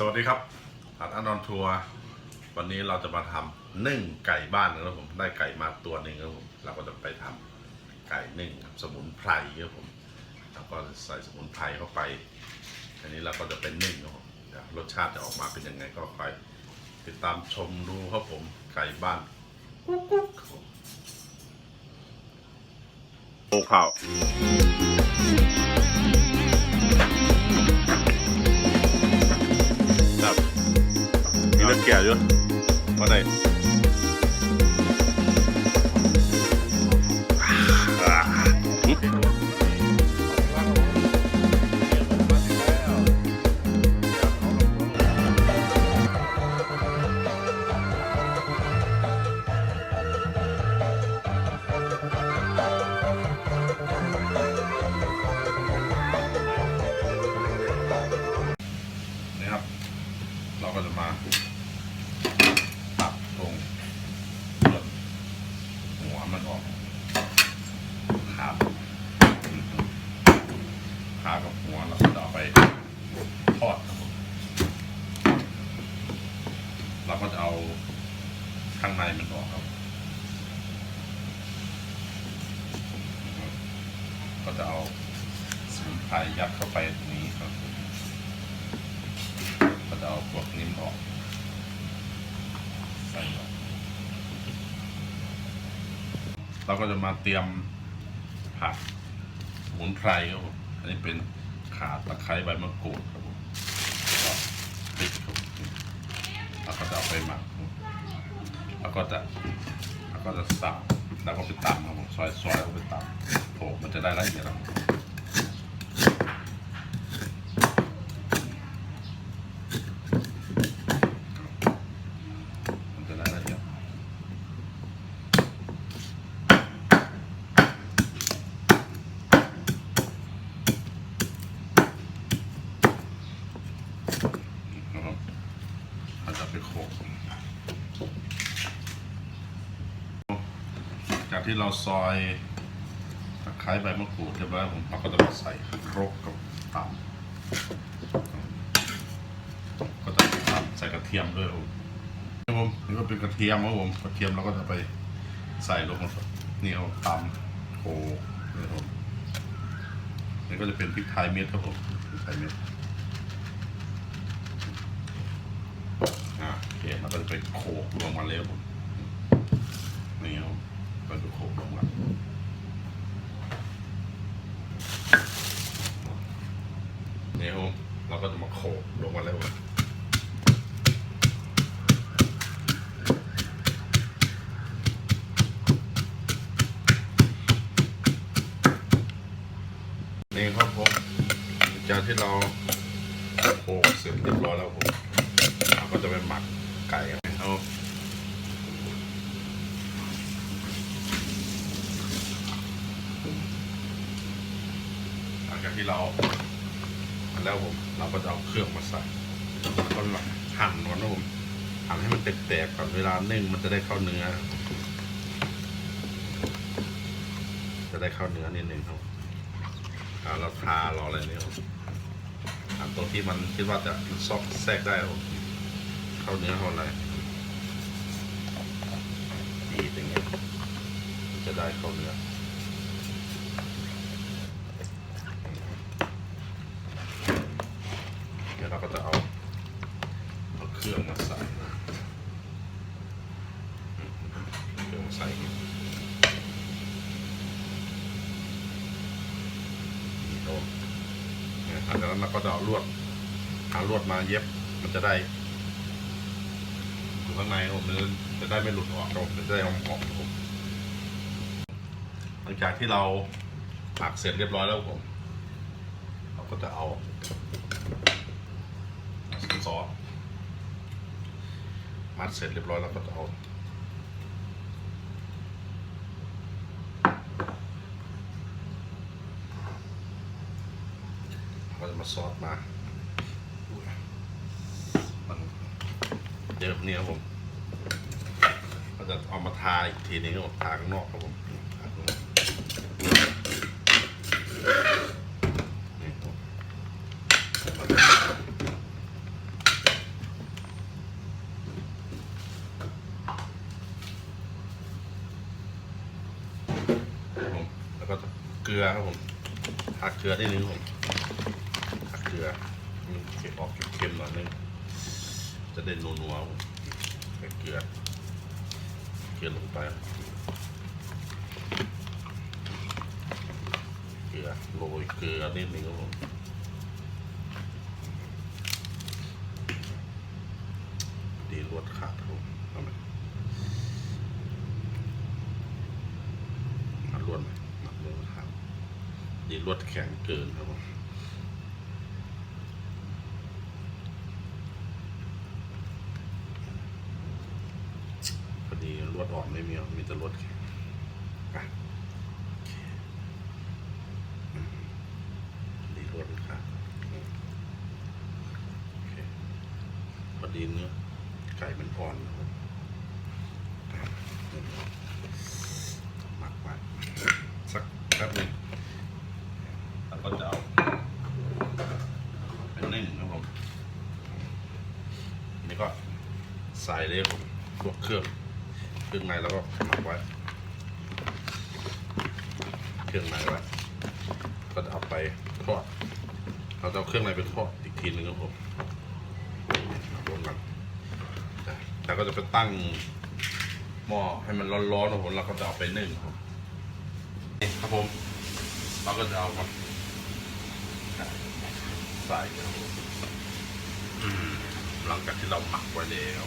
สวัสดีครับอัดอันนอนทัวร์วันนี้เราจะมาทำนึ่งไก่บ้านนะครับผมได้ไก่มาตัวหนึ่งครับผมเราก็จะไปทำไก่นึ่งครับสมุนไพรครับผมแล้วก็ใส่สมุนไพรเข้าไป อันนี้เราก็จะเป็นนึ่งครับผมรสชาติจะออกมาเป็นยังไงก็ไปติดตามชมดูครับผมไก่บ้านกุ๊กกุ๊กครับผมโอ้ข้าว มีเลื ทอดครับผมเราก็จะเอาข้างในมันออกครับ ก็จะเอาสมุนไพรยัดเข้าไปตรงนี้ครับ ก็จะเอาพวกนี้มออก ใส่ลงเราก็จะมาเตรียมผักสมุนไพรครับผมอันนี้เป็นขาตะไคร้ใบมะกรูดครับผมแล้วก็พริกครับเราก็จะเอาไปหมักครับ แล้วก็จะแล้วก็จะสับแล้วก็ไปตำครับผมซอยซอยแล้วก็ไปตำโอ้มันจะได้ละเอียดครับมันจะได้ละเอียด นะครับเราจะไปโขลกจาก ที่เราซอยตะไคร้ใบมะกรูดเรียบร้อยผมเราก็จะมาใส่ครกกับตำก็จะตำใส่กระเทียมด้วยผมนี่ผมนี่ก็เป็นกระเทียมครับผมกระเทียมเราก็จะไปใส่ลงนี่เอาตำโขลกนี่ครับผมนี่ก็จะเป็นพริกไทยเม็ดครับผมพริกไทยเม็ดอ่าโอเคเราก็จะไปโขกรวมกันเลยครับผมนี่ครับ เราจะโขกรวมกันนี่ครับเราก็จะมาโขกรวมกันเลยครับผมนี่ครับผมจากที่เราโขกเสร็จเรียบร้อยแล้วผมเราก็จะไปหมักไก่เอาหลั งจากที่เรามันแล้วผมเราก็จะเอาเครื่องมาใส่แล้วก็หั่นก่อนนะผมหั่นให้มันแตกๆก่อนเวลานึ่งมันจะได้เข้าเนื้อ จะได้เข้าเนื้อนิดนึงครับเราทาเราอะไรเนี่ยครับหั่นตรงที่มันคิดว่าจะซอกแทรกได้ครับเข้าเนื้อเข้าอะไรบีอย่างเงี้ยจะได้เข้าเนื้อ ยวเราก็จะเอาเอาเครื่องมาใส่เครื่องใส่อย่างหลังจากนั้นเราก็จะเอาลวดหาลวดมาเย็บมันจะได้อยู่ข้างในครับผมมันจะได้ไม่หลุดออกครับผมจะได้หอมๆครับผมหลังจากที่เราหมักเสร็จเรียบร้อยแล้วผม เราก็จะเอา อ มัดเสร็จเรียบร้อยแล้วก็จะเอาเราจะมาซอสมามันเยอะเนี่ยครับผมก็จะเอามาทาอีกทีนึงครับผมทาข้างนอกครับผมทาข้างนอกนี่ครับผม ลือ ครับผมทาเกลือได้นึงผมทาเกลือเก็บออกเค็มๆหน่อยนึงจะได้นัวๆครับผมใส่เกลือเกลือลงไปเกลือโรยเกลือนิดนึงครับผมดีรวดขาดครับผมเอาไหม มัดลวดไหมมัดลวดครับ ดีลวดแข็งเกินครับผมพอดีลวดอ่อนไม่มีมีแต่ลวดแข็งอะโอเคอืมดีลวดครับโอเคพอดีเนื้อไก่มันอ่อนนะครับอะ หมักไว้สักแป๊บหนึงแล้วก็จะเอาเป็นนึ่งนะครับผมนี่ก็ ใส่เลยครับผมพวกเครื่องเครื่องในแล้วก็หมักไว้ เครื่องในไว้ก็จะเอาไปทอดเราจะเอาเครื่องในไปทอดอีกทีหนึงครับผมเอารวมกันแต่ก็จะไปตั้งหม้อให้มันร้อนๆนะผมเราก็จะเอาไปนึ่งครับนี่ครับผมเราก็จะเอามาใส่ครับผมหลังจากที่เราหมักไว้แล้ว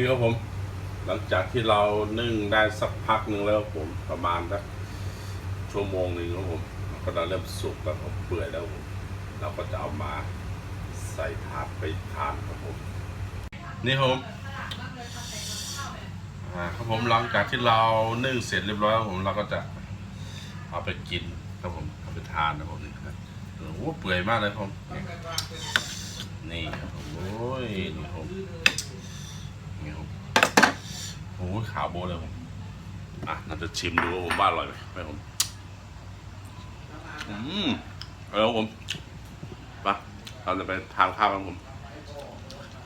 นี่ครับผม หลังจากที่เรานึ่งได้สักพักหนึ่งแล้วผมประมาณสักชั่วโมงหนึ่งครับผมก็จะเริ่มสุกแล้วครับเปื่อยแล้วผมเราก็จะเอามาใส่ถาดไปทานครับผมนี่ครับผมครับผมหลังจากที่เรานึ่งเสร็จเรียบร้อยครับผมเราก็จะเอาไปกินครับผมเอาไปทานนะผมนี่ครับโอ้เปื่อยมากเลยครับผมนี่ครับผมโอ้ยนี่ครับผมนี่ครับ โอ้ยขาวโบเลยผมอะน่าจะชิมดูว่าผมว่าอร่อยไหมไหมผมอืมเอาแล้วผมไปเราจะไปทานข้าวกันผม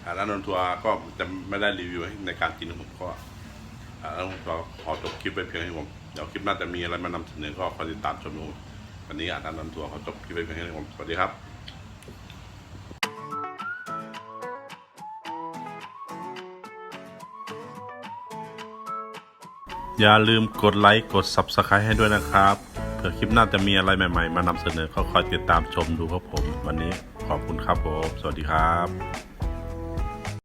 ร้านนนทัวร์ก็จะไม่ได้รีวิวให้ในการกินของผมก็อ่าร้านนนทัวขอจบคลิปไปเพียงให้ผมเดี๋ยวคลิปหน้าจะมีอะไรมานำเสนอก็คอยติดตามชมดูวันนี้อาร้านนนทัวร์ขอจบคลิปไปเพียงให้ผมสวัสดีครับ อย่าลืมกดไลค์กด Subscribe ให้ด้วยนะครับเผื่อคลิปหน้าจะมีอะไรใหม่ๆ มานำเสนอก็คอยติดตามชมดูครับผม วันนี้ขอบคุณครับผม สวัสดีครับ